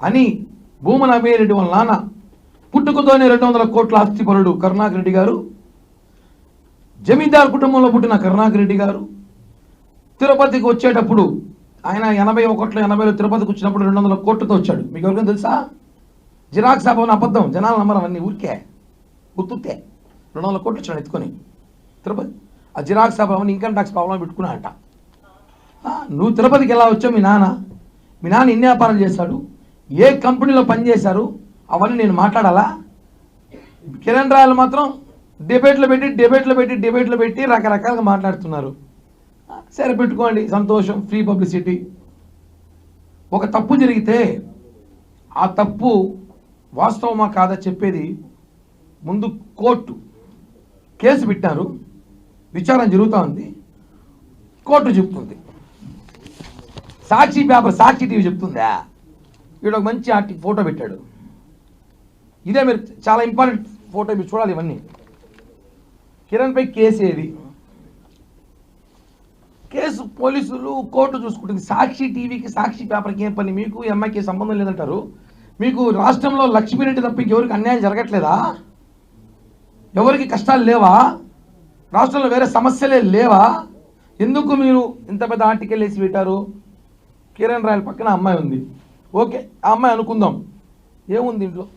అని భూమన అమ్మేయడం వాళ్ళ నాన్న పుట్టుకతోనే రెండు వందల కోట్ల ఆస్తిపరుడు కరుణాకరెడ్డి గారు జమీందార్ కుటుంబంలో పుట్టిన కరుణాకరెడ్డి గారు తిరుపతికి వచ్చేటప్పుడు ఆయన ఎనభై ఒకటిలో ఎనభైలో తిరుపతికి వచ్చినప్పుడు రెండు వందల కోట్లతో వచ్చాడు. మీకు ఎవరికైనా తెలుసా? జిరాక్స్ అభవన్ అబద్ధం జనాలు నమ్మరం అన్నీ ఊరికే గుర్తుతే రెండు వందల కోట్లు వచ్చాడు ఎత్తుకొని. తిరుపతి ఆ జిరాక్స్ అభవన్ ఇన్కమ్ ట్యాక్స్ ప్రాబ్లం పెట్టుకున్నా అంట నువ్వు తిరుపతికి ఎలా వచ్చావు మీ నాన్న? మీ నాన్న ఎన్ని వ్యాపారం చేశాడు? ఏ కంపెనీలో పనిచేశారు? అవన్నీ నేను మాట్లాడాలా? కిరణ్ రాయలు మాత్రం డిబేట్లో పెట్టి డిబేట్లో పెట్టి డిబేట్లో పెట్టి రకరకాలుగా మాట్లాడుతున్నారు. ఆ, సరే పెట్టుకోండి. సంతోషం ఫ్రీ పబ్లిసిటీ ఒక తప్పు జరిగితే ఆ తప్పు వాస్తవమా కాదా చెప్పేది ముందు కోర్టు కేసు పెట్టారు. విచారణ జరుగుతూ ఉంది. కోర్టు చెప్తుంది. సాక్షి పేపర్ సాక్షి టీవీ చెప్తుందా? వీడు ఒక మంచి ఆర్టి ఫోటో పెట్టాడు. ఇదే మీరు చాలా ఇంపార్టెంట్ ఫోటో మీరు చూడాలి ఇవన్నీ. కిరణ్పై కేసు ఏది? కేసు పోలీసులు కోర్టు చూసుకుంటుంది. సాక్షి టీవీకి సాక్షి పేపర్కి ఏం పని? మీకు ఎంఐకి అమ్మాయికి సంబంధం లేదంటారు? మీకు రాష్ట్రంలో లక్ష్మీరెడ్డి తప్ప ఎవరికి అన్యాయం జరగట్లేదా? ఎవరికి కష్టాలు లేవా? రాష్ట్రంలో వేరే సమస్యలే లేవా? ఎందుకు మీరు ఇంత పెద్ద ఆర్టికల్ వేసి పెట్టారు? కిరణ్ రాయల పక్కన అమ్మాయి ఉంది. ఓకే ఆ అమ్మాయి అనుకుందాం. ఏముంది ఇంట్లో?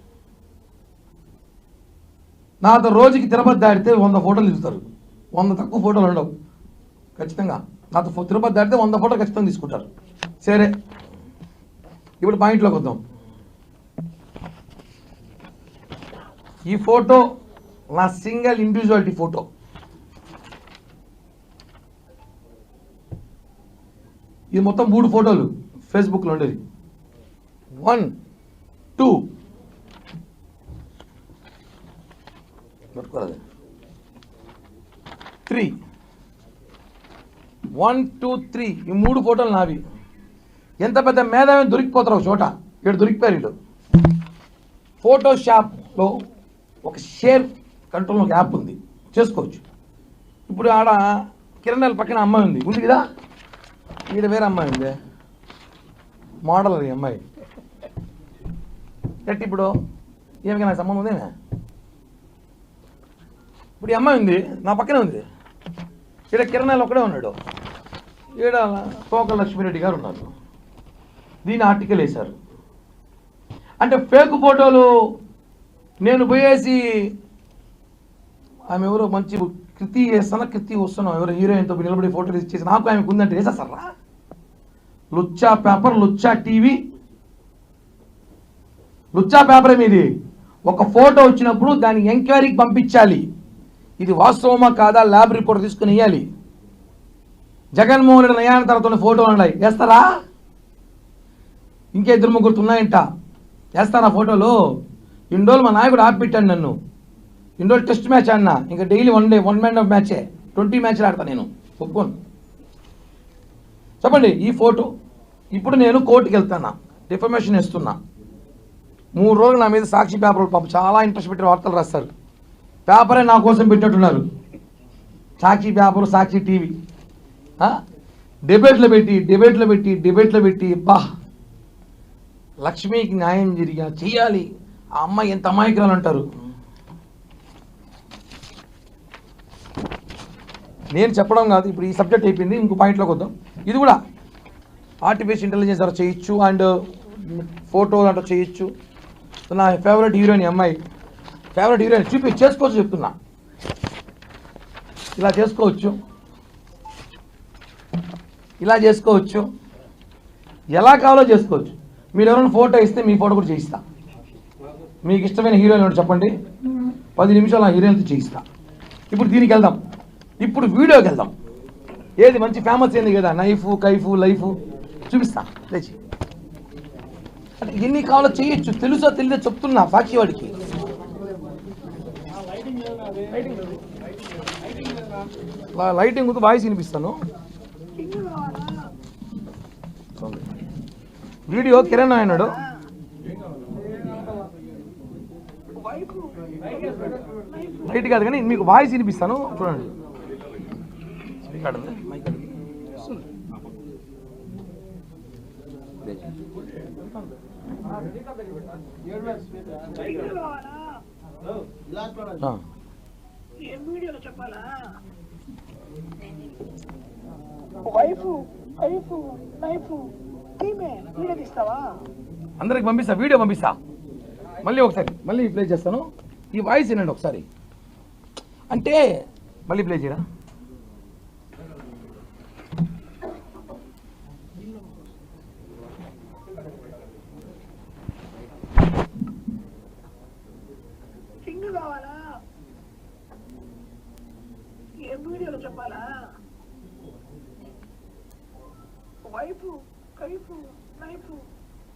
నాతో రోజుకి తిరుపతి దాటితే వంద ఫోటోలు తీస్తారు. వంద తక్కువ ఫోటోలు ఉండవు. ఖచ్చితంగా. నాతో ఫో- తిరుపతి దాటితే వంద ఫోటోలు ఖచ్చితంగా తీసుకుంటారు. సరే. ఇప్పుడు పాయింట్లోకి వద్దాం. ఈ ఫోటో నా సింగిల్ ఇండివిజువాలిటీ ఫోటో. ఇది మొత్తం మూడు ఫోటోలు. ఫేస్బుక్లో ఉండేది. One two. పట్టుకోరాదు. Three. One two three. ఈ మూడు ఫోటోలు నావి. ఎంత పెద్ద మేధావి దొరికిపోతారు ఒక చోట? ఇక్కడ దొరికిపోయారు వీళ్ళు. ఫోటోషాప్లో ఒక షేర్ కంట్రోల్ ఒక యాప్ ఉంది. చేసుకోవచ్చు. ఇప్పుడు ఆడ కిరణాల పక్కన అమ్మాయి ఉంది. ఉంది కదా? ఈడ వేరే అమ్మాయి ఉంది. మోడల్ అది అమ్మాయి. ఎట్టి ఇప్పుడు? ఏమికి నాకు సంబంధం ఉందేమే? ఇప్పుడు ఈ అమ్మాయి ఉంది నా పక్కనే ఉంది. ఈడ కిరణాలు ఒక్కడే ఉన్నాడు. ఈడ కోకల లక్ష్మీరెడ్డి గారు ఉన్నారు. దీని ఆర్టికల్ వేశారు. అంటే ఫేక్ ఫోటోలు నేను పోయేసి ఆమె ఎవరో మంచి కృతి వేస్తానా కృతి వస్తున్నాం ఎవరో హీరోయిన్తో నిలబడి ఫోటో ఇచ్చేసి నాకు ఆమెకు ఉందంటే వేసేస్తారా? లుచ్చా పేపర్ లుచ్చా టీవీ లుచ్చా పేపర్ మీది. ఒక ఫోటో వచ్చినప్పుడు దాన్ని ఎంక్వైరీకి పంపించాలి. ఇది వాస్తవమా కాదా? ల్యాబ్ రిపోర్ట్ తీసుకుని ఇవ్వాలి జగన్మోహన్ రెడ్డి నయాన తర్వాత ఫోటో ఉన్నాయి. వేస్తారా? ఇంకా ఇద్దరు ముగ్గురు ఉన్నాయంట. వేస్తారా ఫోటోలు? ఇన్ని రోజులు మా నాయకుడు ఆపిపెట్టాను నన్ను. ఇన్ని రోజులు టెస్ట్ మ్యాచ్ ఆడినా. ఇంకా daily one day one man of మ్యాచే. Twenty మ్యాచ్లు ఆడతా నేను. ఒప్పుకోను. చెప్పండి ఈ ఫోటో. ఇప్పుడు నేను కోర్టుకి వెళ్తానా డిఫర్మేషన్ ఇస్తున్నా మూడు రోజులు నా మీద సాక్షి పేపర్లు పాపం చాలా ఇంట్రెస్ట్ పెట్టి వార్తలు రాస్తారు. పేపరే నా కోసం పెట్టినట్టున్నారు. Sakshi paper Sakshi TV. డిబేట్లు పెట్టి డిబేట్లు పెట్టి డిబేట్లో పెట్టి బా. లక్ష్మికి న్యాయం జరిగా చేయాలి ఆ అమ్మాయి ఎంత అమాయకురాలు అంటారు. నేను చెప్పడం కాదు ఇప్పుడు ఈ సబ్జెక్ట్ అయిపోయింది ఇంకో పాయింట్లోకి వద్దాం. ఇది కూడా ఆర్టిఫిషియల్ ఇంటెలిజెన్స్ ద్వారా చేయొచ్చు. అండ్ ఫోటో అంటే చేయొచ్చు. నా ఫేవరెట్ హీరోయిన్ అమ్మాయి. ఫేవరెట్ హీరోయిన్ చూపి చేసుకోవచ్చు చెప్తున్నా. ఇలా చేసుకోవచ్చు. ఇలా చేసుకోవచ్చు. ఎలా కావాలో చేసుకోవచ్చు. మీరు ఎవరైనా ఫోటో ఇస్తే మీ ఫోటో కూడా చేయిస్తా. మీకు ఇష్టమైన హీరోయిన్ ఒకటి చెప్పండి? పది నిమిషాలు ఆ హీరోయిన్తో చేయిస్తా. ఇప్పుడు దీనికి వెళ్దాం. ఇప్పుడు వీడియోకి వెళ్దాం. ఏది మంచి ఫేమస్ ఏంది కదా నైఫ్ కైఫ్ లైఫ్ చూపిస్తా. లేచి. ఎన్ని కావాలో చేయొచ్చు. తెలుసో తెలియదో చెప్తున్నా సాక్షి వాడికి. లైటింగ్ ముందు వాయిస్ వినిపిస్తాను. వీడియో కిరణ్ అయినాడు లైట్ కాదు కానీ మీకు వాయిస్ వినిపిస్తాను. చూడండి. మైక్ వైఫ్ వైఫ్ టీమే అందరికి పంపిస్తా వీడియో పంపిస్తా. మళ్ళీ ఒకసారి మళ్ళీ ప్లే చేస్తాను. ఈ వాయిస్ వినండి ఒకసారి. అంటే మళ్ళీ ప్లే చేయరా కింగ్ కావాలా ఏం వీడియోలో చెప్పాలా వైఫ్ కైఫ్ నైఫ్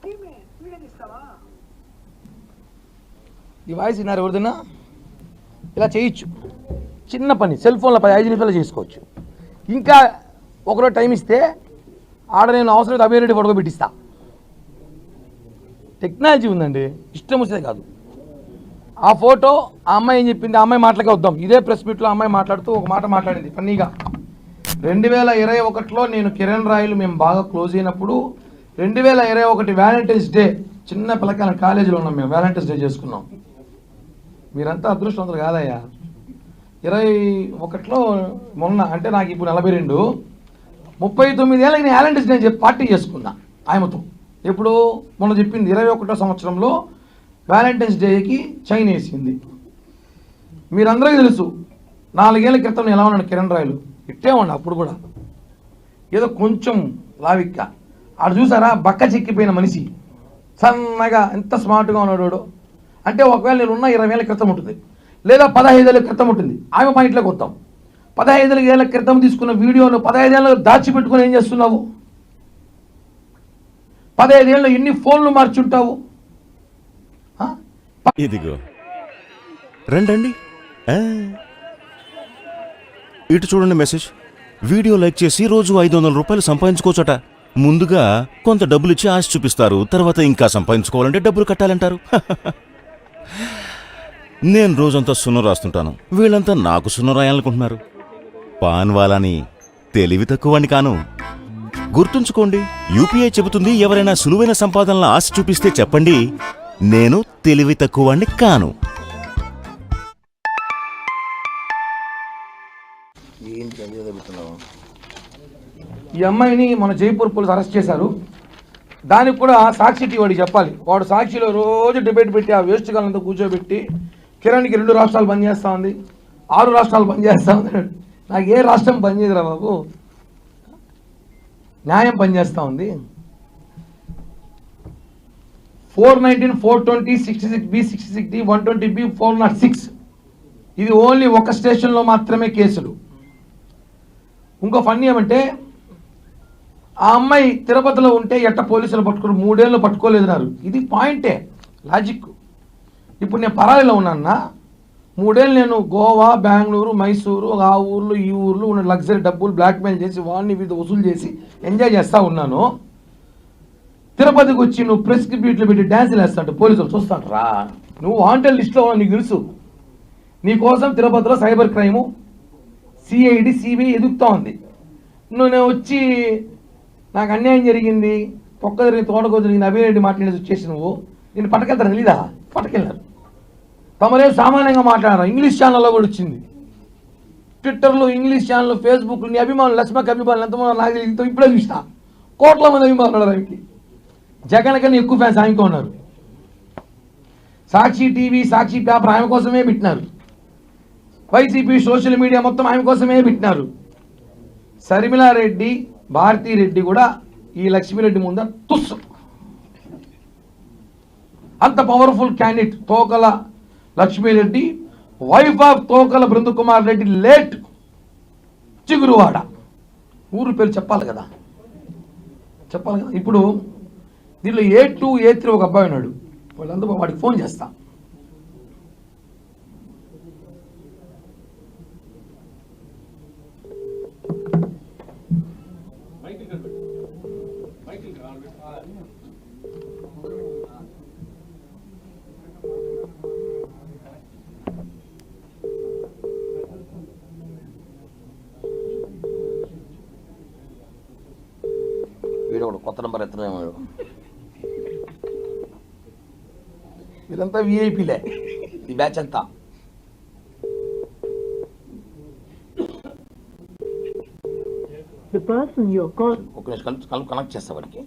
టీమే వీడియో ఈ వాయిస్ విన్నారు ఎవరిదైనా ఇలా చేయొచ్చు. చిన్న పని సెల్ ఫోన్లో పది ఐదు నిమిషాలు చేసుకోవచ్చు. ఇంకా ఒకరోజు టైం ఇస్తే ఆడ నేను అవసరం అభివృద్ధి రెడ్డి ఫోటో పెట్టిస్తా. టెక్నాలజీ ఉందండి. ఇష్టం వచ్చేది కాదు. ఆ ఫోటో ఆ అమ్మాయి ఏం చెప్పింది? ఆ అమ్మాయి మాటలకే వద్దాం. ఇదే ప్రెస్ మీట్లో అమ్మాయి మాట్లాడుతూ ఒక మాట మాట్లాడింది. ఫన్నీగా. రెండు వేల ఇరవై ఒకటిలో నేను కిరణ్ రాయలు మేము బాగా క్లోజ్ అయినప్పుడు రెండు వేల ఇరవై ఒకటి వ్యాలంటైన్స్ డే చిన్న పిల్లకాయల కాలేజీలో ఉన్నాం మేము వ్యాలంటైన్స్ డే చేసుకున్నాం. మీరంతా అదృష్టవంతులు కాదయ్యా. ఇరవై ఒకటిలో మొన్న అంటే నాకు ఇప్పుడు నలభై రెండు ముప్పై తొమ్మిది ఏళ్ళకి నేను వ్యాలంటైన్స్ డే చెప్పి పార్టీ చేసుకున్నా ఆయమతో. ఎప్పుడు మొన్న చెప్పింది ఇరవై ఒకటో సంవత్సరంలో వ్యాలంటైన్స్ డేకి చైన్ వేసింది. మీరందరికీ తెలుసు నాలుగేళ్ళ క్రితం నేను ఎలా ఉన్నాను కిరణ్ రాయలు? ఇట్టే అప్పుడు కూడా. ఏదో కొంచెం లావిక్క ఆడు చూసారా? బక్క చిక్కిపోయిన మనిషి. సన్నగా ఎంత స్మార్ట్గా ఉన్నాడు అంటే ఒకవేళ నేను ఉన్న ఇరవై ఏళ్ళ క్రితం ఉంటుంది. లేదా పదహైదు ఏళ్ళ క్రితం ఉంటుంది. ఆమె పాయింట్లోకి వద్దాం పదహైదు ఏళ్ళ క్రితం తీసుకున్న వీడియోను పదహైదేళ్ళు దాచిపెట్టుకుని ఏం చేస్తున్నావు? పదహైదేళ్ళు ఎన్ని ఫోన్లు మార్చుంటావు? ఇదిగో. రండి ఇటు చూడండి మెసేజ్ వీడియో లైక్ చేసి రోజు ఐదు వందల రూపాయలు సంపాదించుకోవచ్చట. ముందుగా కొంత డబ్బులు ఇచ్చి ఆశ చూపిస్తారు తర్వాత ఇంకా సంపాదించుకోవాలంటే డబ్బులు కట్టాలంటారు. నేను రోజంతా సున్నం రాస్తుంటాను. వీళ్ళంతా నాకు సున్నం రాయాలనుకుంటున్నారు. పాన్ వాలాని తెలివి తక్కువని కాను. గుర్తుంచుకోండి యూపీఐ చెబుతుంది ఎవరైనా సులువైన సంపాదనల ఆశ చూపిస్తే చెప్పండి నేను తెలివి తక్కువని కాను. ఈ అమ్మాయిని మన జైపూర్ పోలీసు అరెస్ట్ చేశారు. దానికి కూడా సాక్షి వాడికి చెప్పాలి. వాడు సాక్షిలో రోజు డిబేట్ పెట్టి ఆ వేస్ట్ కాలంతో కూర్చోబెట్టి కిరణ్కి రెండు రాష్ట్రాలు పనిచేస్తా ఉంది. ఆరు రాష్ట్రాలు పనిచేస్తా ఉంది. నాకు ఏ రాష్ట్రం పనిచేయదురా బాబు. న్యాయం పనిచేస్తూ ఉంది. Four nineteen four twenty sixty six B sixty six D one twenty B four not six. ఇది ఓన్లీ ఒక స్టేషన్లో మాత్రమే కేసులు. ఇంకో ఫన్నీ ఏమంటే ఆ అమ్మాయి తిరుపతిలో ఉంటే ఎట్ట పోలీసులు పట్టుకుని మూడేళ్ళు పట్టుకోలేదన్నారు. ఇది పాయింటే. లాజిక్ ఇప్పుడు నేను పరాయిలో ఉన్నానా మూడేళ్ళు నేను గోవా బెంగళూరు మైసూరు ఆ ఊర్లు ఈ ఊర్లు ఉన్న లగ్జరీ డబ్బులు బ్లాక్మెయిల్ చేసి వాడిని వీధి వసూలు చేసి ఎంజాయ్ చేస్తూ ఉన్నాను. తిరుపతికి వచ్చి నువ్వు ప్రెస్కి బీట్లు పెట్టి డ్యాన్సులు వేస్తాడు పోలీసులు చూస్తాడు రా నువ్వు వాంటెడ్ లిస్ట్లో ఉన్నావు, నీకు తెలుసు. నీకోసం తిరుపతిలో సైబర్ క్రైము సిఐడి సిబిఐ ఎదుగుతూ ఉంది. నువ్వు నేను వచ్చి నాకు అన్యాయం జరిగింది పొక్క జరిగింది తోటకో జరిగింది అభిరెడ్డి మాట్లాడేసి వచ్చేసి నువ్వు. నేను పట్టుకెళ్తాను తెలీదా? పట్టుకెళ్ళారు తమరే సామాన్యంగా మాట్లాడారు? ఇంగ్లీష్ ఛానల్లో కూడా వచ్చింది. ట్విట్టర్లో ఇంగ్లీష్ ఛానల్ ఫేస్బుక్ నీ అభిమానులు లక్ష్మకి అభిమానులు ఎంతమంది నాకు తెలియదు. ఇప్పుడే చూసిన కోట్ల మంది అభిమానులు ఉన్నారు జగన్ కన్నా ఎక్కువ ఫ్యాన్స్ ఆమెకు ఉన్నారు. సాక్షి టీవీ సాక్షి పేపర్ ఆమె కోసమే పెట్టినారు. వైసీపీ సోషల్ మీడియా మొత్తం ఆమె కోసమే పెట్టినారు. శర్మిలారెడ్డి భారతీ రెడ్డి కూడా ఈ లక్ష్మీరెడ్డి ముంద తుస్సు. అంత powerful candidate Tokala Lakshmireddy wife of Tokala Brindakumar Reddy late Chiguruvada. ఊరు పేరు చెప్పాలి కదా. చెప్పాలి కదా. ఇప్పుడు దీనిలో ఏ టూ ఏ త్రీ ఒక అబ్బాయి ఉన్నాడు. వాళ్ళందరూ వాడికి ఫోన్ చేస్తాను వీరంతా విఐపీలే ఈ బ్యాచ్ అంతా. ఒక నిమిషం కనెక్ట్ చేస్తా వాడికి.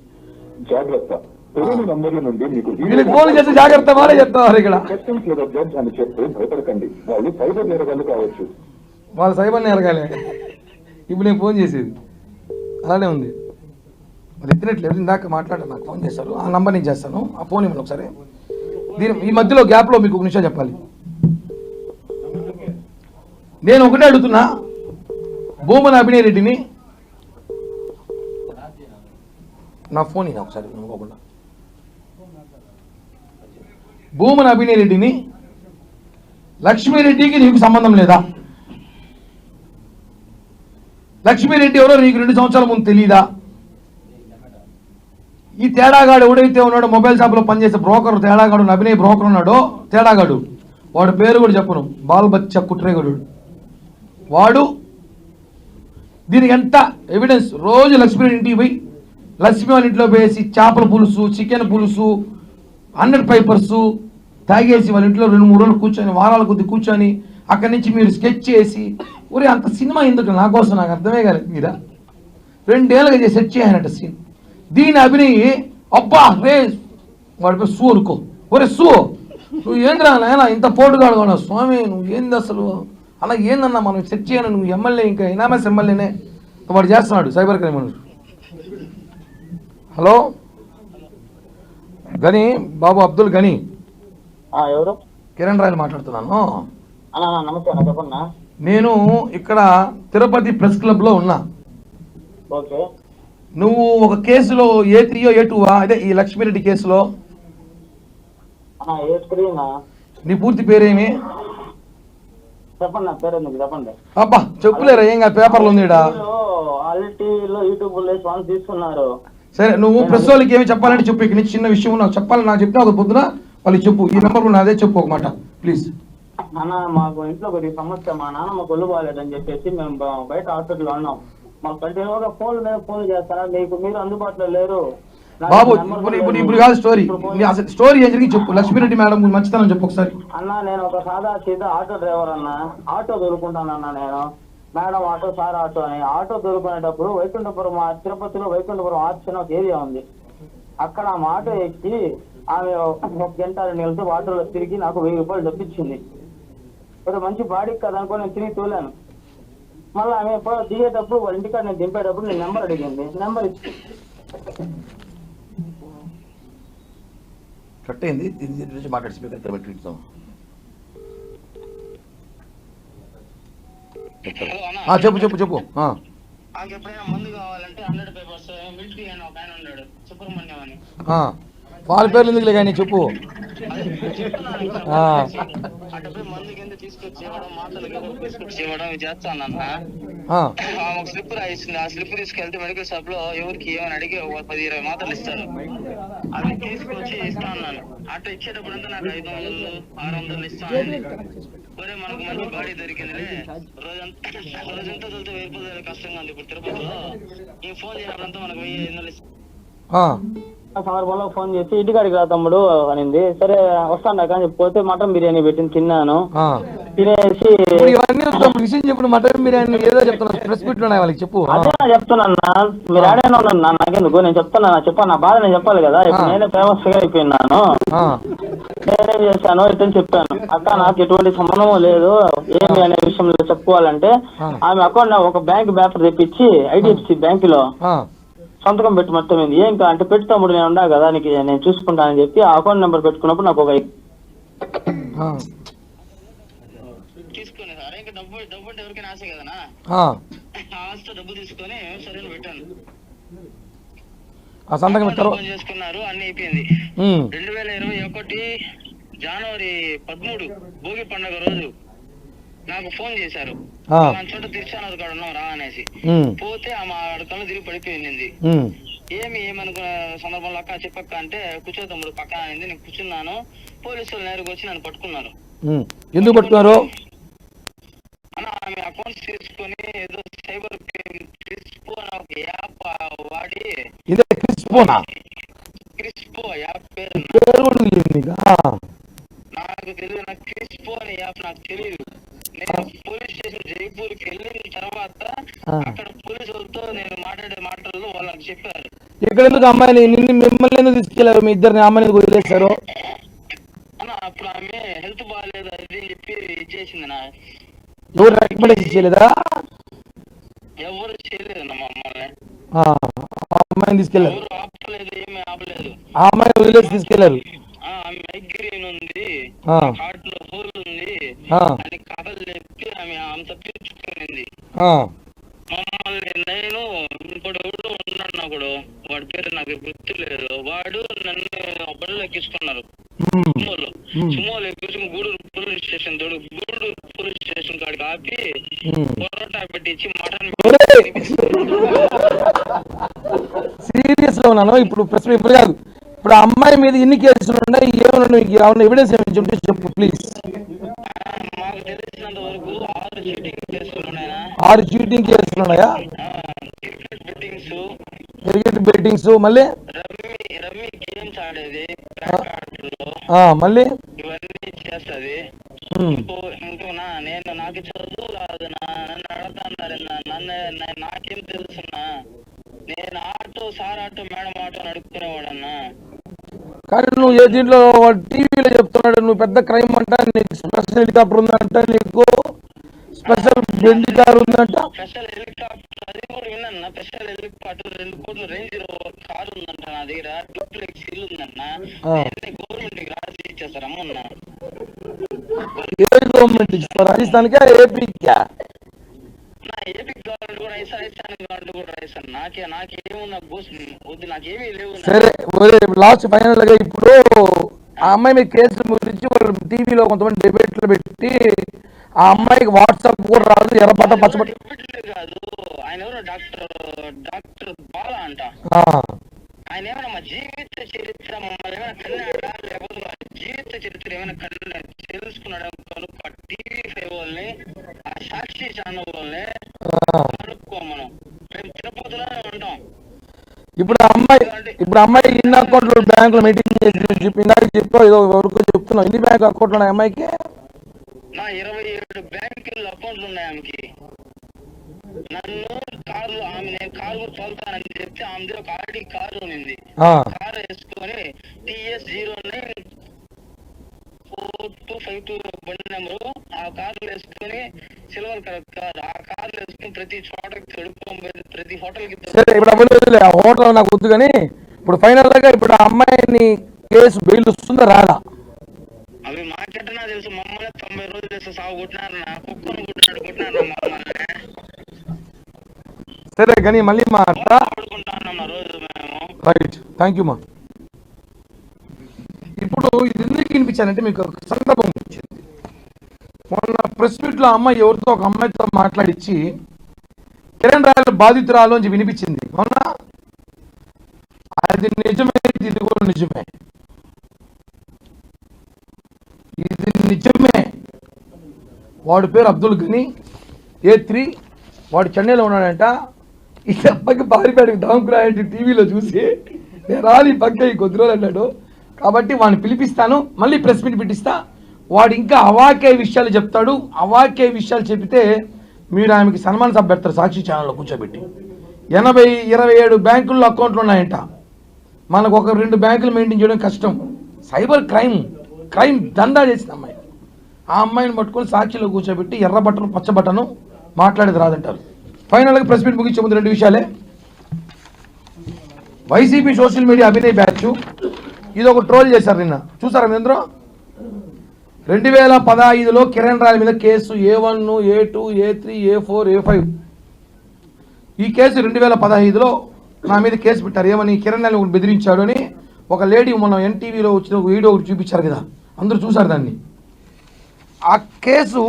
జాగ్రత్త. తెలియని నంబర్ల నుండి మీకు వీళ్ళకి ఫోన్ చేస్తే జాగ్రత్త వాడే చెప్తారు ఇక్కడ. క్వశ్చన్స్ లేదా జడ్జ్ అని చెప్తే భయపడకండి. వాళ్ళు సైబర్ నేరగాళ్ళు కావచ్చు. వాళ్ళ సైబర్ నేరగాలే ఇప్పుడు నేను ఫోన్ చేసేది. అలానే ఉంది. మరి ఎత్తినట్లేదు. ఇందాక మాట్లాడారు నాకు ఫోన్ చేశారు. ఆ నంబర్ నేను చేస్తాను. ఆ ఫోన్ ఇవ్వండి ఒకసారి. దీని ఈ మధ్యలో గ్యాప్లో మీకు ఒక నిమిషం చెప్పాలి. నేను ఒకటే అడుగుతున్నా. భూమన అభినయ్ రెడ్డిని నా ఫోన్ ఇవ్వ ఒకసారి అనుకోకుండా భూమన అభినయ్ రెడ్డిని లక్ష్మీరెడ్డికి నీకు సంబంధం లేదా? లక్ష్మీరెడ్డి ఎవరో నీకు రెండు సంవత్సరాల ముందు తెలియదా ఈ తేడాగాడు ఎవడైతే ఉన్నాడో మొబైల్ షాప్లో పనిచేసే బ్రోకర్ తేడాగాడు అభినయ్ బ్రోకర్ ఉన్నాడో తేడాగాడు. వాడు పేరు కూడా చెప్పను. బాల్బచ్చ కుట్రేగడు. వాడు దీనికి ఎంత ఎవిడెన్స్ రోజు లక్ష్మీ ఇంటికి పోయి లక్ష్మీ వాళ్ళ ఇంట్లో వేసి చేపల పులుసు చికెన్ పులుసు హండ్రెడ్ పైపర్స్ తాగేసి వాళ్ళ ఇంట్లో రెండు మూడు రోజులు కూర్చొని వారాల కొద్ది కూర్చొని అక్కడి నుంచి మీరు స్కెచ్ చేసి ఒరే అంత సినిమా ఎందుకు? నా కోసం నాకు అర్థమే కాలేదు మీరా? రెండేళ్ళగా చేసి సెట్ చేయాలంట సీన్ దీని అభినయ్ అబ్బా రే వాడి పేరు సు అనుకో. ఒరే సు నువ్వు ఏంద్రా నాయన ఇంత పోటుగాడు కూడా స్వామి నువ్వు ఏంది అసలు? అలా ఏందన్నా మనం సెట్ చేయను నువ్వు ఎమ్మెల్యే ఇంకా ఎనామస్ ఎమ్మెల్యేనే. వాడు చేస్తున్నాడు సైబర్ క్రైమ్. హలో? గని బాబు అబ్దుల్ గని. ఎవరు? కిరణ్ రాయలు మాట్లాడుతున్నాను. నమస్తే చెప్పన్నా నేను ఇక్కడ తిరుపతి ప్రెస్ క్లబ్లో ఉన్నా. ఓకే. నువ్వు ఒక కేసులో ఏ త్రీయో ఏ టూవా అదే ఈ లక్ష్మీరెడ్డి కేసులో. నీ? పూర్తి పేరేమి? చెప్పండి పేరు చెప్పండి. అబ్బా చెప్పులేరా ఏం పేపర్లు ఉంది తీసుకున్నారు సరే నువ్వు ప్రెస్ వాళ్ళకి ఏమి చెప్పాలంటే చెప్పు ఇక్కడ చిన్న విషయం నాకు చెప్పాలని నాకు చెప్తే ఒక పొద్దున వాళ్ళకి చెప్పు. ఈ నెంబర్ నాదే చెప్పు ఒక మాట ప్లీజ్. అన్న మాకు ఇంట్లో కొద్దిగా సమస్య మా నాన్న మాకు ఒళ్ళు బాగాలేదని చెప్పేసి మేము బయట హాస్పిటల్లో ఉన్నాం. మాకు కంటిన్యూగా ఫోన్లు మీద ఫోన్లు చేస్తారా? మీకు మీరు అందుబాటులో లేరు. బాబు ఇప్పుడు ఇప్పుడు. ఇప్పుడు కాదు స్టోరీ అసలు స్టోరీ ఏం జరిగి చెప్పు లక్ష్మీరెడ్డి మేడం మంచితనం చెప్పు ఒకసారి. అన్న నేను ఒక సాదా సీదా ఆటో డ్రైవర్ అన్న. ఆటో దొరుకుంటానన్న నేను. మేడం ఆటో సార్ ఆటో అని. ఆటో దొరుకునేటప్పుడు వైకుంఠపురం తిరుపతిలో వైకుంఠపురం ఆర్చ్ ఒక ఏరియా ఉంది. అక్కడ ఆమె ఆటో ఎక్కి ఆమె ఒక గంట రెండు గంటలతో ఆటోలో తిరిగి నాకు వెయ్యి రూపాయలు తప్పించింది ఒక మంచి బాడీ కదా అనుకో నేను తిరిగి తోలాను. మళ్ళీ ఆమె ఎప్పుడో దిగేటప్పుడు వాళ్ళ ఇంటికాడ నేను దింపేటప్పుడు నేను నెంబర్ అడిగింది. నెంబర్ ఇచ్చి కట్ అయింది దీని గురించి మాట్లాడి స్పీకర్ దగ్గర పెట్టి ఇస్తాం. ఆ, చెప్పు చెప్పు చెప్పు. ఎప్పుడైనా మందు కావాలంటే హండ్రెడ్ పేపర్స్ మిలిటరీ అని ఒక ఆయన ఉన్నాడు సుబ్రహ్మణ్యం అని. ఆ. వాళ్ళ పేర్లు ఎందుకులే కానీ చెప్పు. స్లిప్ రాయిస్తుంది ఆ. స్లిప్ తీసుకెళ్తే మెడికల్ షాప్లో ఎవరికి ఏమని అడిగి ఒక పది ఇరవై మాత్రలు ఇస్తారు అవి తీసుకొచ్చి ఇస్తా అన్నాను అట్లా ఇచ్చేటప్పుడు అంతా నాకు ఐదు వందలు ఆరు వందలు ఇస్తాను ఒరే మనకు మంచి బాడీ దొరికిందిలే రోజంతా రోజంతా వెయ్యి రూపాయలు కష్టంగా ఉంది ఇప్పుడు తిరుపతిలో ఈ ఫోన్ చేయాలంతా మనకు వెయ్యి ఐదు వందలు ఇస్తాను సందర్భంలో ఫోన్ చేసి ఇంటికాడికి రా తమ్ముడు అనింది సరే వస్తాను కానీ పోతే మటన్ బిర్యానీ పెట్టింది తిన్నాను. తినేసి ఇప్పుడు ఇవన్నీ వస్తాం విషయం చెప్పిన మటన్ బిర్యానీ ఏదో చెప్తున్నా ప్రెస్ మీట్ ఉన్నాయి వాళ్ళకి చెప్పు ఆ. అదే నేను చెప్తున్నా మీరు ఆడైనా ఉన్నాను నా నాకెందుకు నేను చెప్తున్నా చెప్పాను నా బాధ నేను చెప్పాలి కదా ఇప్పుడు. నేనే ఫేమస్గా అయిపోయినాను. నేనేం చేశాను ఇతను చెప్పాను అక్క నాకు ఎటువంటి సంబంధం లేదు ఏమి అనే విషయంలో చెప్పుకోవాలంటే. ఆమె అకౌంట్ ఒక బ్యాంక్ పేపర్ తెప్పించి ఐడిఎఫ్సి బ్యాంక్లో. సంతకం పెట్టి మొత్తం ఏంది ఏం అంటే పెట్టి తమ్ముడు నేను ఉండా కదా నీకు నేను చూసుకుంటానని చెప్పి ఆ అకౌంట్ నెంబర్ పెట్టుకున్నప్పుడు నాకు ఒక ఆ. తీసుకుని సరే ఇంకా డబ్బు డబ్బు అంటే ఎవరికైనా ఆశ కదనా ఆ. ఆస్తి డబ్బు తీసుకొని సరే పెట్టాను ఆ సంతకం చేసుకున్నారు అన్ని అయిపోయింది. రెండు వేల ఇరవై ఒకటి జనవరి పదమూడు భోగి పండుగ రోజు నాకు ఫోన్ చేశారు ఆ. చోట తిరుచానూరు కాడ ఉన్నాం రా అనేసి. పోతే ఆమె ఆడ కళ్ళు తిరిగి పడిపోయింది. ఏమి ఏమనుకున్న సందర్భంలో అక్క చెప్పక్క అంటే కూర్చో తమ్ముడు పక్కన అయింది నేను కూర్చున్నాను పోలీసులు నేరుగా వచ్చి నన్ను పట్టుకున్నారు. ఎందుకు పట్టుకున్నారు అన్న ఆమె అకౌంట్స్ తీసుకొని ఏదో సైబర్ క్రిస్పో అనే ఒక యాప్ వాడి ఇదే క్రిస్పోనా క్రిస్పో యాప్ పేరు పేరు కూడా తెలియదు నీకు ఆ. క్రిస్పో అనే యాప్ నాకు తెలియదు నేను పోలీస్ స్టేషన్ జైపూర్కి వెళ్ళిన తర్వాత అక్కడ పోలీసులతో నేను మాట్లాడే మాటల్లో వాళ్ళకి చెప్పారు. ఇక్కడ ఎందుకు అమ్మాయిని నిన్ను మిమ్మల్ని ఎందుకు తీసుకెళ్ళారు? మీ ఇద్దరిని అమ్మాయిని వదిలేశారు? అప్పుడు ఆమె హెల్త్ బాగాలేదు అది అని చెప్పి ఇచ్చేసింది నా. ఎవరు రికమెండేషన్ చేయలేదా? ఎవరు చేయలేదు మమ్మల్ని. అమ్మాయిని తీసుకెళ్ళారు. ఆపలేదు ఏమీ ఆపలేదు. ఆ అమ్మాయిని వదిలేసి తీసుకెళ్ళారు. మైగ్రేన్ ఉంది. హార్ట్లో హోల్ ఉంది. అని కథలు చెప్పి ఆమె తప్పించుకునింది ఆ, మమ్మల్ని నేను ఇంకోటి ఎవడు ఉన్నాడు నాకుడు వాడి పేరు నాకు గుర్తు లేదు వాడు నన్ను బళ్ళు ఎక్కించుకున్నారు ఉమ్, సుమోలో. సుమోలో ఎక్కించుకుని గూడూరు పోలీస్ స్టేషన్ తోడు గూడూరు పోలీస్ స్టేషన్ కాడికి ఆపి. పొరోటా పెట్టించి మటన్! సీరియస్గా ఉన్నాను? ఇప్పుడు ప్రశ్న ఇప్పుడు కాదు. ఇప్పుడు ఆ అమ్మాయి మీద ఎన్ని కేసులు ఉన్నాయి ఏమైనా నీకు ఏమైనా ఎవిడెన్స్ ఏమైనా ఉంటే చెప్పు ప్లీజ్ మాకు ఆరు షూటింగ్ కేసులు ఉన్నాయా? ఆరు చీటింగ్ కేసులు ఉన్నాయా క్రికెట్ బెట్టింగ్స్ మళ్ళీ? రమ్మి రమ్మి గేమ్స్ ఆడేది బ్యాక్ ఆటలో ఆ, మళ్ళీ? నేను నాకు చదువు రాదు నా నన్ను అడుగుతున్నారు నన్ను నా- నాకేం తెలుసున్నా నేను auto sir auto madam auto నడుపుకునేవాడన్నా కానీ నువ్వు ఏ దీంట్లో టీవీలో చెప్తున్నాడు నువ్వు పెద్ద క్రైమ్ అంట నీకు స్పెషల్ హెలికాప్టర్ ఉందంట నీకు స్పెషల్ బెండ్ కార్ ఉందంట. స్పెషల్ హెలికాప్టర్ అది కూడా విన్నా స్పెషల్ హెలికాప్టర్ రెండు కోట్ల రేంజ్ కారు ఉందంట నా దగ్గర. డూప్లెక్స్ ఇల్లు ఉందన్న. గవర్నమెంట్కి రాసి ఇచ్చేస్తారు అమ్మన్నా ఏ గవర్నమెంట్ ఇస్తారు రాజస్థాన్కా ఏపీకా. నా ఏపీ గవర్నమెంట్ కూడా రైస్ గవర్నమెంట్ కూడా రైస్ అన్న నాకే నాకేమున్నా బూస్ వద్దు నాకేమీ లేవు. సరే ఒరే, లాస్ట్ ఫైనల్గా ఇప్పుడు ఆ అమ్మాయి మీద కేసు గురించి వాళ్ళు టీవీలో కొంతమంది డిబేట్లు పెట్టి ఆ అమ్మాయికి వాట్సాప్ కూడా రాదు ఎర్రపట్ట పచ్చబట్ట కాదు ఆయన ఎవరో డాక్టర్ డాక్టర్ బాలా అంట. ఆయన ఏమైనా మా జీవిత చరిత్ర మమ్మల్ని ఏమైనా కన్నాడా లేకపోతే మా జీవిత చరిత్ర ఏమైనా కన్నా తెలుసుకున్నాడా? కనుక్కో టీవీ ఫైవ్ వాళ్ళని ఆ సాక్షి ఛానల్ వాళ్ళని. కనుక్కో మనం మేము తిరుపతిలోనే ఉంటాం. ఇప్పుడు అమ్మాయి ఇప్పుడు అమ్మాయి ఇన్ని అకౌంట్లు బ్యాంకులో మీటింగ్ చేసి చెప్పి ఇందాక చెప్పావు ఏదో వరకు చెప్తున్నావు. ఎన్ని బ్యాంక్ అకౌంట్లు ఉన్నాయి అమ్మాయికి? నా ఇరవై ఏడు బ్యాంకులు అకౌంట్లు ఉన్నాయి ఆమెకి. నన్ను కారు ఆమె నేను కారు తోలుతానని చెప్తే ఆమె దగ్గర ఒక ఆడి కారు ఉంది కారు వేసుకొని TS zero four two five two బండి నెంబరు ఆ కార్లు వేసుకొని సిల్వర్ కలర్ కార్ ఆ కార్లు వేసుకొని ప్రతి చోటకి తొడుక్కొని ప్రతి హోటల్కి సరే ఇప్పుడు అవ్వలేదు వదిలే. ఆ హోటల్ నాకు వద్దు కానీ ఇప్పుడు ఫైనల్గా ఇప్పుడు ఆ అమ్మాయిని కేసు బెయిల్ వస్తుందా రాదా? అవి మాకెట్టనా తెలుసు మమ్మల్ని తొంభై రోజులు వేస్తే సాగు కొట్టినారు నా కుక్కను కొట్టినాడు కొట్టినారు మమ్మల్ని సరే కానీ మళ్ళీ మేము. రైట్ థ్యాంక్ యూ మా ఇప్పుడు వినిపించానంటే మీకు ఒక సందర్భం వచ్చింది. మొన్న ప్రెస్ మీట్లో అమ్మాయి ఎవరితో ఒక అమ్మాయితో మాట్లాడించి కిరణ్ రాయలు బాధితురాలు అని వినిపించింది. అవునా అది నిజమే ఇది కూడా నిజమే. ఇది నిజమే. వాడి పేరు అబ్దుల్ గని ఏ త్రీ వాడు చెన్నైలో ఉన్నాడంట. ఈ అబ్బాయికి పారిపోయాడు దాంకురాయంటి టీవీలో చూసి. నేను రాలి పక్క ఈ కొద్ది రోజులు అన్నాడు. కాబట్టి వాడిని పిలిపిస్తాను మళ్ళీ ప్రెస్ మీట్ పెట్టిస్తా. వాడు ఇంకా అవాకే విషయాలు చెప్తాడు. అవాకే విషయాలు చెబితే మీరు ఆమెకి సన్మాన సభ పెడతారు సాక్షి ఛానల్లో కూర్చోబెట్టి. ఎనభై ఇరవై ఏడు బ్యాంకుల్లో అకౌంట్లు ఉన్నాయంట. మనకు ఒక రెండు బ్యాంకులు మెయింటైన్ చేయడం కష్టం. సైబర్ క్రైమ్ క్రైమ్ దందా చేసిన అమ్మాయి. ఆ అమ్మాయిని పట్టుకొని సాక్షిలో కూర్చోబెట్టి ఎర్ర బట్టను పచ్చ బట్టను మాట్లాడేది రాదంటారు. ఫైనల్గా ప్రెస్ మీట్ ముగించే ముందు రెండు విషయాలే. YCP social media Abhinay batch. ఇది ఒక ట్రోల్ చేశారు నిన్న. చూసారా మీ అందరూ రెండు వేల పదహైదులో కిరణ్ రాయల మీద case. A one A two A three A four A five. ఈ కేసు రెండు వేల పదహైదులో నా మీద కేసు పెట్టారు. ఏమని? కిరణ్ రాయలు ఒకటి బెదిరించాడు అని ఒక లేడీ మొన్న ఎన్టీవీలో వచ్చిన ఒక వీడియో ఒకటి చూపించారు కదా. అందరూ చూసారు దాన్ని. ఆ కేసు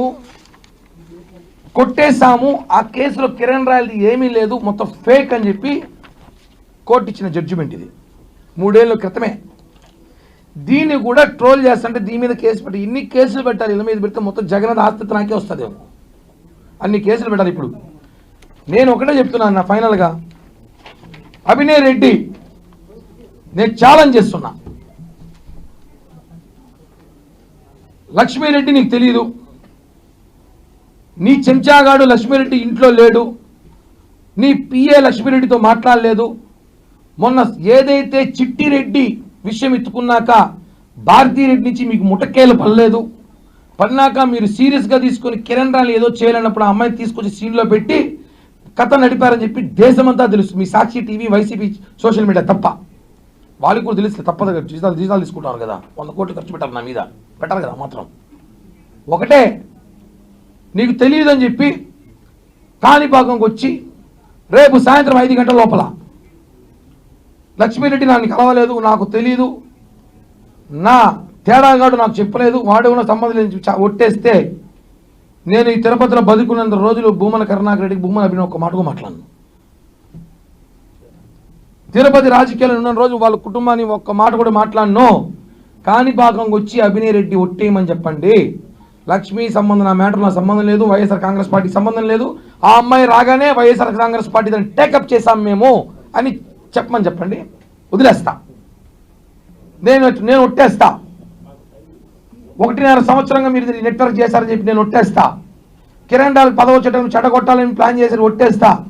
కొట్టేశాము. ఆ కేసులో కిరణ్ రాయల్ది ఏమీ లేదు. మొత్తం ఫేక్ అని చెప్పి కోర్టు ఇచ్చిన జడ్జిమెంట్ ఇది. మూడేళ్ళ క్రితమే. దీన్ని కూడా ట్రోల్ చేస్తుంటే దీని మీద కేసు పెట్టి ఇన్ని కేసులు పెట్టాలి ఇళ్ళ మీద పెడితే మొత్తం జగన్ ఆస్తి నాకే వస్తుంది. అన్ని కేసులు పెట్టాలి ఇప్పుడు. నేను ఒకటే చెప్తున్నాను నా ఫైనల్గా. అభినయ్ రెడ్డి నేను ఛాలెంజ్ చేస్తున్నా. లక్ష్మీరెడ్డి నీకు తెలియదు నీ చెంచాగాడు లక్ష్మీరెడ్డి ఇంట్లో లేడు. నీ పిఏ లక్ష్మీరెడ్డితో మాట్లాడలేదు. మొన్న ఏదైతే చిట్టిరెడ్డి విషయం ఎత్తుకున్నాక భారతీరెడ్డి నుంచి మీకు ముటకేలు పడలేదు. పడినాక మీరు సీరియస్గా తీసుకొని కిరణ్ రాణి ఏదో చేయాలన్నప్పుడు ఆ అమ్మాయిని తీసుకొచ్చి సీన్లో పెట్టి కథ నడిపారని చెప్పి దేశమంతా తెలుసు. మీ Sakshi TV YCP social media తప్ప. వాళ్ళకి కూడా తెలుసు తప్పదు కదా. జీతాలు జీతాలు తీసుకుంటారు కదా. వంద కోట్లు ఖర్చు పెట్టారు నా మీద. పెట్టాలి కదా మాత్రం. ఒకటే నీకు తెలియదని చెప్పి కాణిపాకంకి వచ్చి రేపు సాయంత్రం ఐదు గంటల లోపల లక్ష్మీరెడ్డి నన్ను కలవలేదు నాకు తెలియదు నా తేడాగాడు నాకు చెప్పలేదు. వాడు కూడా సంబంధం లేని ఒట్టేస్తే నేను ఈ తిరుపతిలో బతుకున్నంత రోజులు భూమన కరుణాకర్ రెడ్డికి భూమన అభిన ఒక మాటకు మాట్లాడను. తిరుపతి రాజకీయాలు ఉన్న రోజు వాళ్ళ కుటుంబాన్ని ఒక్క మాట కూడా మాట్లాడను. కాణిపాకంకి వచ్చి అభినయ్ రెడ్డి ఒట్టేయమని చెప్పండి. లక్ష్మీ సంబంధం నా మ్యాటర్ నా సంబంధం లేదు వైఎస్ఆర్ కాంగ్రెస్ పార్టీకి సంబంధం లేదు. ఆ అమ్మాయి రాగానే వైఎస్ఆర్ కాంగ్రెస్ పార్టీ దాన్ని టేకప్ చేశాం మేము అని చెప్పమని చెప్పండి. వదిలేస్తా. నేను నేను ఒట్టేస్తా. ఒకటిన్నర సంవత్సరంగా మీరు నెట్వర్క్ చేశారని చెప్పి నేను ఒట్టేస్తా. కిరణాలు పదవ చట్టం చెడగొట్టాలని ప్లాన్ చేసి ఒట్టేస్తా.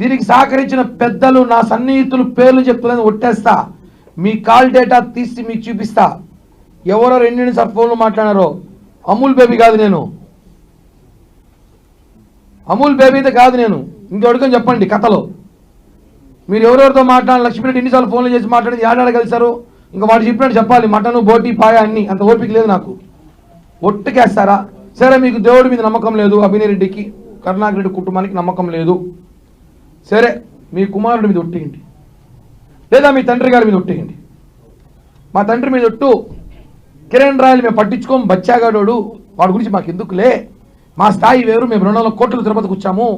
దీనికి సహకరించిన పెద్దలు నా సన్నిహితులు పేర్లు చెప్తున్నది ఒట్టేస్తా. మీ కాల్ డేటా తీసి మీకు చూపిస్తా. ఎవరో రెండు సార్ ఫోన్లు మాట్లాడారో? అమూల్ బేబీ కాదు నేను. అమూల్ బేబీతో కాదు నేను. ఇంకొడుకొని చెప్పండి కథలో. మీరు ఎవరెవరితో మాట్లాడాలి లక్ష్మీరెడ్డి ఎన్నిసార్లు ఫోన్లు చేసి మాట్లాడి ఏడాడ కలిశారు. ఇంకా వాడు చెప్పినట్టు చెప్పాలి మటను బోటి పాయ అన్ని. అంత ఓపిక లేదు నాకు. ఒట్టుకేస్తారా? సరే మీకు దేవుడి మీద నమ్మకం లేదు అభినయరెడ్డికి కరుణాకరెడ్డి కుటుంబానికి నమ్మకం లేదు. సరే మీ కుమారుడి మీద ఒట్టేయండి. లేదా మీ తండ్రి గారి మీద ఒట్టేయండి. మా తండ్రి మీద ఒట్టు కిరణ్ రాయలు మేము పట్టించుకోం బచ్చాగాడోడు. వాడి గురించి మాకు ఎందుకులే మా స్థాయి వేరు మేము రెండు వందల కోట్లు తిరుపతికి వచ్చాము.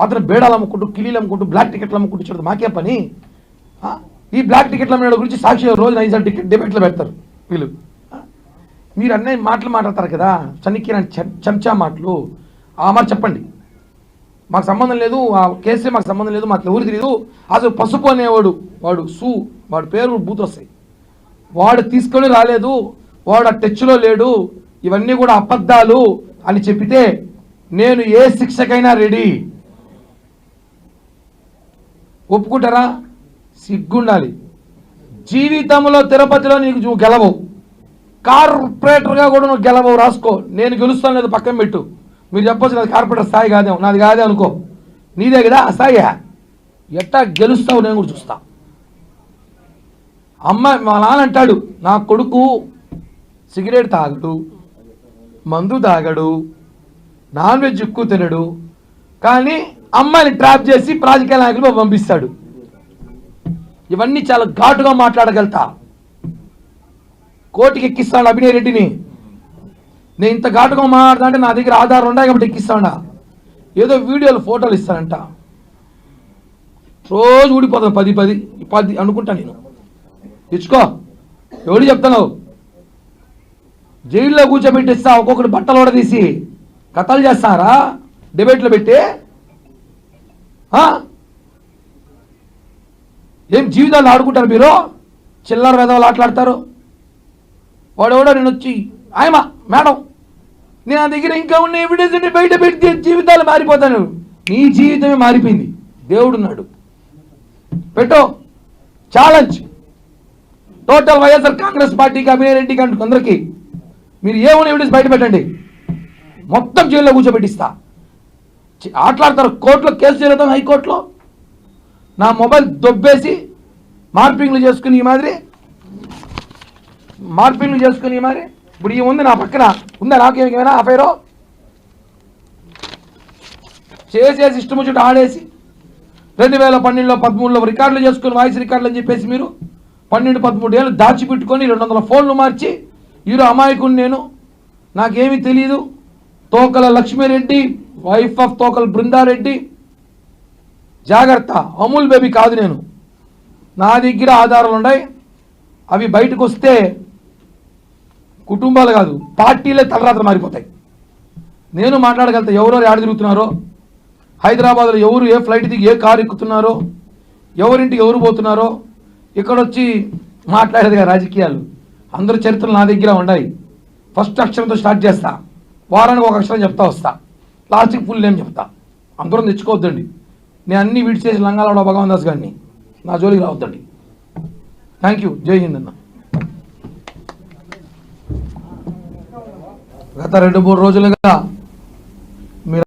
అతను బేడాలు అమ్ముకుంటూ కిలీలు అమ్ముకుంటూ బ్లాక్ టికెట్లు అమ్ముకుంటూ చూడదు మాకే పని? ఈ బ్లాక్ టికెట్ల అమ్మిన గురించి సాక్షి రోజు ఐదు టికెట్ డిబేట్లో పెడతారు వీళ్ళు. మీరు అన్నీ మాటలు మాట్లాడతారు కదా? చనిక్కిరాని చెంచా మాటలు. ఆ మాట చెప్పండి. మాకు సంబంధం లేదు ఆ కేసీ మాకు సంబంధం లేదు మాకు ఎవరు తెలియదు అసలు పసుపు అనేవాడు వాడు సు వాడు పేరు బూత్ వస్తాయి. వాడు తీసుకొని రాలేదు వాడు ఆ టచ్లో లేడు ఇవన్నీ కూడా అబద్ధాలు అని చెప్పితే నేను ఏ శిక్షకైనా రెడీ. ఒప్పుకుంటారా? సిగ్గుండాలి. జీవితంలో తిరుపతిలో నీకు నువ్వు గెలవవు. కార్పొరేటర్గా కూడా నువ్వు గెలవవు. రాసుకో. నేను గెలుస్తాను లేదు పక్కన పెట్టు. మీరు చెప్పొచ్చు నాది కార్పొరేటర్ స్థాయి కాదే నాది కాదే అనుకో. నీదే కదా? ఆ స్థాయి ఎట్టా గెలుస్తావు నేను కూడా చూస్తా. అమ్మ మా నాన్న అంటాడు నా కొడుకు సిగరెట్ తాగడు మందు తాగడు నాన్ వెజ్ ఎక్కువ తినడు. కానీ అమ్మాయిని ట్రాప్ చేసి రాజకీయ నాయకులు పంపిస్తాడు. ఇవన్నీ చాలా ఘాటుగా మాట్లాడగలుగుతా. కోర్టుకి ఎక్కిస్తాడు అభినయ్ రెడ్డిని? నేను ఇంత ఘాటుగా మాట్లాడుతాంటే నా దగ్గర ఆధారం ఉన్నాయి కాబట్టి ఎక్కిస్తాడా? ఏదో వీడియోలు ఫోటోలు ఇస్తానంట. రోజు ఊడిపోతాను పది పది పది అనుకుంటా నేను. ఇచ్చుకో ఎవడు చెప్తున్నావు? జైల్లో కూర్చోబెట్టిస్తా ఒక్కొక్కటి బట్టలు తీసి కథలు చేస్తారా? డిబేట్లో పెట్టి? ఏం జీవితాలు ఆడుకుంటారు మీరు? చిల్లర వేదవాళ్ళు ఆటలాడతారు. వాడెవడో నేను వచ్చి ఆయమా మేడం నేను నా దగ్గర ఇంకా ఉన్న ఎవిడెన్స్ని బయట పెడితే జీవితాలు మారిపోతాను. నీ జీవితమే మారిపోయింది. దేవుడున్నాడు పెట్టు. ఛాలెంజ్. టోటల్ వైఎస్ఆర్ కాంగ్రెస్ పార్టీకి అభినయరెడ్డికి అంటూ అందరికీ మీరు ఏమైనా ఎవిడెన్స్ బయట పెట్టండి. మొత్తం జైల్లో కూర్చోబెట్టిస్తా. ఆటలాడతారు. కోర్టులో కేసు చేయలేదాం హైకోర్టులో. నా మొబైల్ దొబ్బేసి మార్పింగ్లు చేసుకుని ఈ మాదిరి. మార్పింగ్లు చేసుకుని ఈ మాదిరి. ఇప్పుడు ఈ ఉంది నా పక్కన. ఉందా నాకేమైనా అఫైరో చేసేసి ఇష్టం వచ్చి ఆడేసి. రెండు వేల పన్నెండులో పదమూడులో రికార్డులు చేసుకుని వాయిస్ రికార్డులు అని చెప్పేసి మీరు పన్నెండు పదమూడు ఏళ్ళు దాచిపెట్టుకొని రెండు వందల ఫోన్లు మార్చి వీరు అమాయకుని నేను. నాకేమీ తెలియదు తోకల లక్ష్మీరెడ్డి వైఫ్ ఆఫ్ తోకల్ బృందారెడ్డి. జాగ్రత్త అమూల్ బేబీ కాదు నేను. నా దగ్గర ఆధారాలు ఉన్నాయి అవి బయటకు వస్తే కుటుంబాలు కాదు పార్టీలే తలరాత్ర మారిపోతాయి. నేను మాట్లాడగలుగుతా ఎవరెవరు ఆడ తిరుగుతున్నారో? హైదరాబాద్లో ఎవరు ఏ ఫ్లైట్ దిగి ఏ కారు ఎక్కుతున్నారో? ఎవరింటికి ఎవరు పోతున్నారో? ఇక్కడ వచ్చి మాట్లాడేదిగా రాజకీయాలు. అందరు చరిత్రలు నా దగ్గర ఉన్నాయి. ఫస్ట్ అక్షరంతో స్టార్ట్ చేస్తా. వారానికి ఒక అక్షరం చెప్తా వస్తా. లాస్ట్కి ఫుల్ నేమ్ చెప్తా. అందరం తెచ్చుకోవద్దండి. నేను అన్ని విడిచేసి లంగాలవాడ భగవాన్ దాస్ గారిని నా జోలికి రావద్దండి. థ్యాంక్ యూ జై హింద్ అన్న. గత రెండు మూడు రోజులుగా మీరు